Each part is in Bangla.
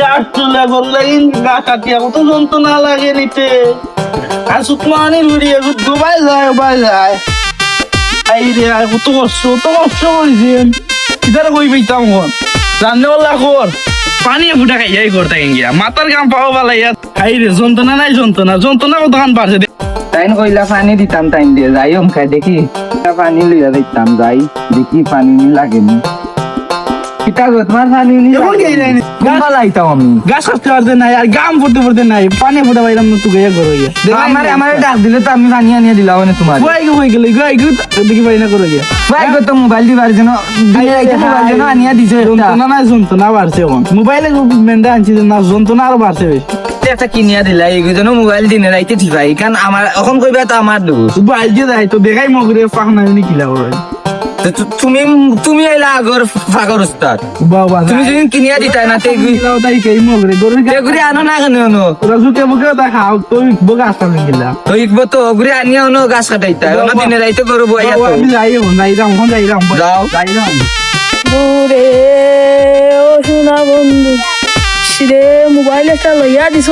গাছ চলে করলে গা কাটিয়া কত যন্ত্রণা লাগে নিতে। আর উড়িয়ে ডুবাই যায় উবাই যায় এই রে আর কত কষ্ট কত কষ্ট করেছেন। কই পেতাম রান্না বললা কর পানি ফুটা খাই যাই করতে গিয়া মাথার গাম পাও বালাইয়া খাই রে যন্ত্রণা নাই যন্ত্রণা যন্ত্রণা কত গান পারছে তাইন কইলা পানি দিতাম তাইন দিয়ে যাই ওম দেখি। পানি লইয়া দিতাম যাই দেখি পানি নি লাগেনি। কিতা তোমার পানি নি। এমন কে জানি? কুম্বা লাইতাম আমি গাছ কাটতে পারতে নাই আর গাম ফুটতে পারতে নাই পানি ফুটা পাইলাম না তুই করো গিয়া আমার আমার ডাক দিলে তো আমি পানি আনিয়ে দিলাম মানে তোমার। গুয়াই গো গেলে গুয়াই গো দেখি পাই না করো গিয়া। ভাই গো তো মোবাইল রাইতে মোবাইল আনিয়া দিছো একটা। যন্ত্রণা নাই যন্ত্রণা বাড়ছে এখন। মোবাইলে মেন্ডা আনছি না যন্ত্রণা আরও বাড়ছে বেশি। একটা কিনিয়া দিলা এই জন্য মোবাইল দিনে রাইতে ঠিকাই কারণ আমার এখন কইবা তো আমার দোষ। আইজে যাই তো দেখাই মগরে পাখ নাই নি কিলা করো তুমি তুমি এলা আগর ফাগর উস্তাদ। বাবা তুমি যদি কিনিয়া দিতা না তে কিলাও তাই কেই মগরে গরু কে ঘুরে আনো না কেন আনো তোরা জুকে বুকে দেখা তো বগা আসতাম কিলা তো ইকবো তো ঘুরে আনিয়া আনো গাছ কাটাইতা অন্য দিনে রাইতে করো বইয়া তো। আমি যাই এখন যাই রাম এখন যাই রাম যাও। যাই রাম দূরে ও সোনা বন্ধু সিরে মোবাইল একটা লইয়া দিছ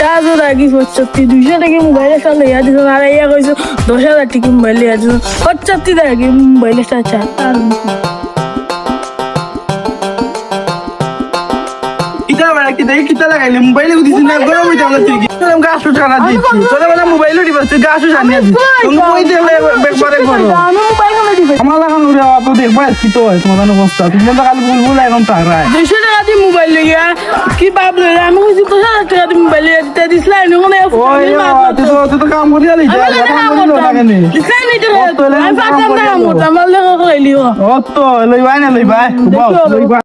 চার্জও রাখি সত্যি দুইশো টাকা মোবাইল একটা লইয়া দিছ আর ইয়া কইছো দশ হাজার টাকা মোবাইল লইয়া দিছ সত্যি রাখি মোবাইল একটা চার ইটা বেড়া কি দেখি কিতা লাগাইলে? মোবাইলে দিছি না গরম হইতে আমরা তুই তোর গাছ উঠানা দিচ্ছি। তোর বেলা মোবাইলও দিবা তুই গাছ করো আমি মোবাইল কিনে দিবে। আমার লাগান উড়ে তো দেখব আর কি তো হয় তোমার অবস্থা তুমি তো কাল বলব এখন তারায়। দুইশো টাকা দিয়ে মোবাইল লইয়া কি বাপ আমি কইছি দশ হাজার টাকা দিয়ে মোবাইল কোনো ওই তুই তো তো কাম করি আলি যা কাম করি না কেন আমি পারতাম না কাম করতাম আমার ও তো লইবাই না লইবাই লইবাই